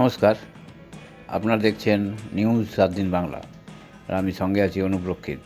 নমস্কার। আপনারা দেখছেন নিউজ সাত দিন বাংলা। আর আমি সঙ্গে আছি অনুপ্রক্ষিত